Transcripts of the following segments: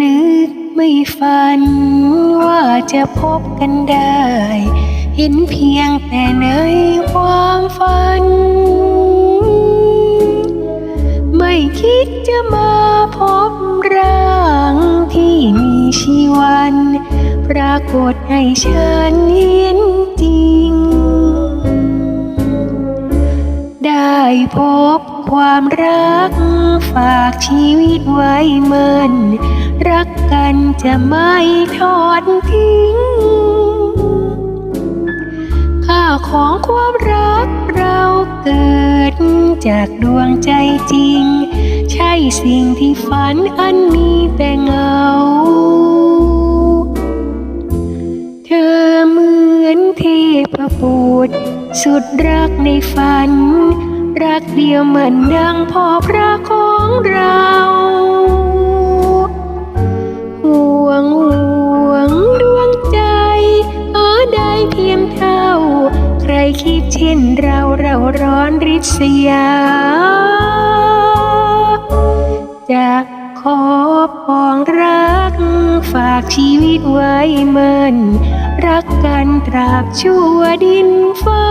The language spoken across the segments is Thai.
นึกไม่ฝัน ว่าจะพบกันได้ เห็นเพียงแต่ในความฝัน ไม่คิดจะมาพบร่างที่มีชีวัน ปรากฏให้ฉันเห็นจริง ได้พบ ความรัก ฝากชีวิตไว้มันรักกันจะไม่ทอดทิ้ง ค่าของความรักเราเกิดจากดวงใจจริง ใช่สิ่งที่ฝันอันมีแต่เงา เธอเหมือนเทพบุตรสุดรักในฝัน รักเดียวเหมือนดังพ่อพระของเราห่วงห่วงดวงใจหาได้เพียงเท่า ใครคิดเช่นเราเราร้อนริษยาจะขอปองรัก ฝากชีวิตไว้มัน รักกันตราบชั่วดินฟ้า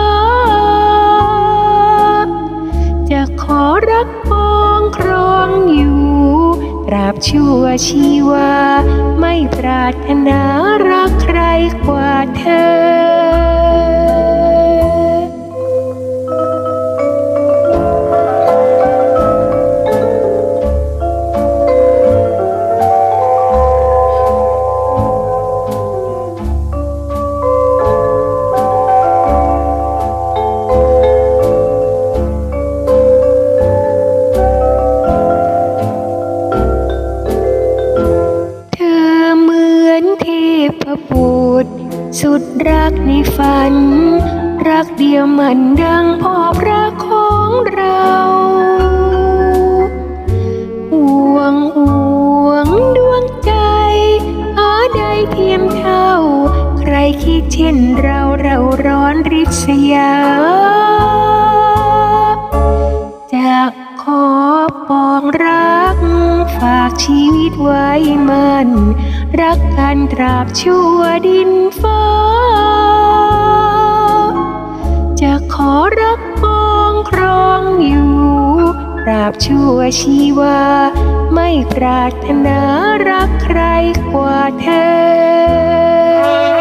อรักปองครองอยู่ตราบชั่วชีวา ไม่ปรารถนารักใครกว่าเธอ สุดรักในฝัน รักเดียวเหมันดังพ่อพระของเราห่วงห่วงดวงใจหาได้เพียงเท่า ใครคิดเช่นเราเราร้อนริษยา จะขอปองรักฝาก ชีวิตไว้มัน รักกันตราบชั่วดินฟ้า จะขอรักปองครองอยู่ตราบชั่วชีวา ไม่ปรารถนารักใครกว่าเธอ